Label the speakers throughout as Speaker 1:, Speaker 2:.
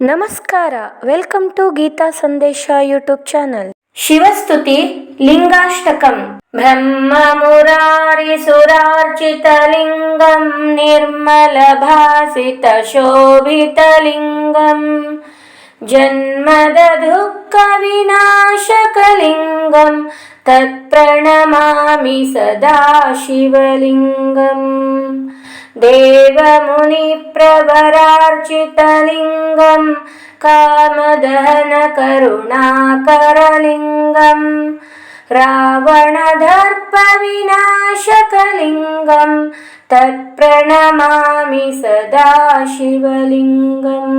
Speaker 1: ನಮಸ್ಕಾರ welcome to Geeta Sandesha YouTube channel Shivastuti Lingashtakam Brahma Murari ಸುರಾರ್ಚಿತ ಲಿಂಗಂ ನಿರ್ಮಲ ಭಾಸಿತ ಶೋಭಿತ ಲಿಂಗಂ ಜನ್ಮದ ದುಃಖ ವಿನಾಶಕಲಿಂಗಂ ತತ್ಪ್ರಣಮಾಮಿ ಸದಾ ಶಿವಲಿಂಗಂ देवमुनिप्रवरार्चितलिङ्गं कामदहनकरुणाकरलिङ्गं रावणदर्पविनाशकलिङ्गं तत्प्रणमामि सदा शिवलिङ्गम्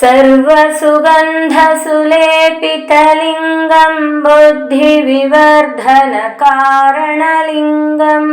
Speaker 1: सर्वसुगन्धसुलेपितलिङ्गं बुद्धिविवर्धनकारणलिङ्गम्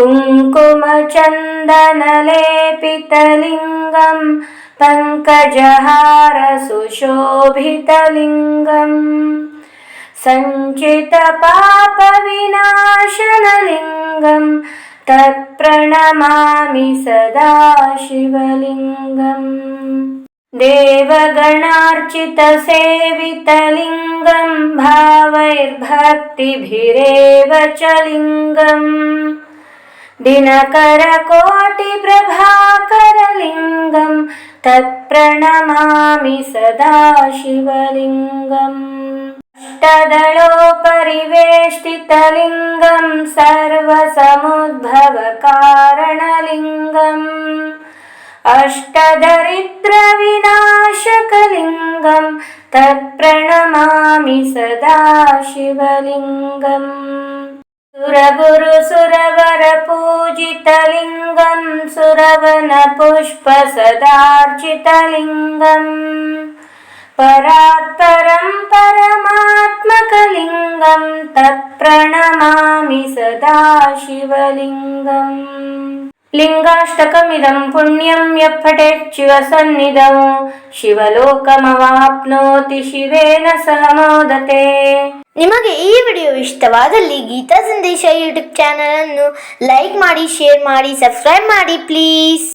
Speaker 1: कुङ्कुमचन्दनलेपितलिङ्गं पङ्कजहारसुशोभितलिङ्गम्। सञ्चितपापविनाशनलिङ्गं तत्प्रणमामि सदा शिवलिङ्गम्। देवगणार्चितसेवितलिङ्गं भावैर्भक्तिभिरेव च लिङ्गम् दिनकरकोटिप्रभाकरलिङ्गं तत्प्रणमामि सदा शिवलिङ्गम्। अष्टदलोपरिवेष्टितलिङ्गं सर्वसमुद्भवकारणलिङ्गम्। अष्टदरिद्रविनाशकलिङ्गं तत्प्रणमामि सदा शिवलिङ्गम् सुरगुरुसुरवरपूजितलिङ्गं सुरवनपुष्पसदार्चितलिङ्गम् परात्परं परमात्मकलिङ्गं तत्प्रणमामि सदा शिवलिङ्गम् ಲಿಂಗಾಷ್ಟಕಮಿದಂ ಪುಣ್ಯಂ ಯಪ್ಪಟೆಚ್ಚಿವಸನ್ನಿಧಂ ಶಿವಲೋಕಮವಾಪ್ನೋತಿ ಶಿವೇನ ಸಹ ಮೋದತೆ
Speaker 2: ನಿಮಗೆ ಈ ವಿಡಿಯೋ ಇಷ್ಟವಾದಲ್ಲಿ ಗೀತಾ ಸಂದೇಶ ಯೂಟ್ಯೂಬ್ ಚಾನಲ್ ಅನ್ನು ಲೈಕ್ ಮಾಡಿ, ಶೇರ್ ಮಾಡಿ, ಸಬ್ಸ್ಕ್ರೈಬ್ ಮಾಡಿ, ಪ್ಲೀಸ್.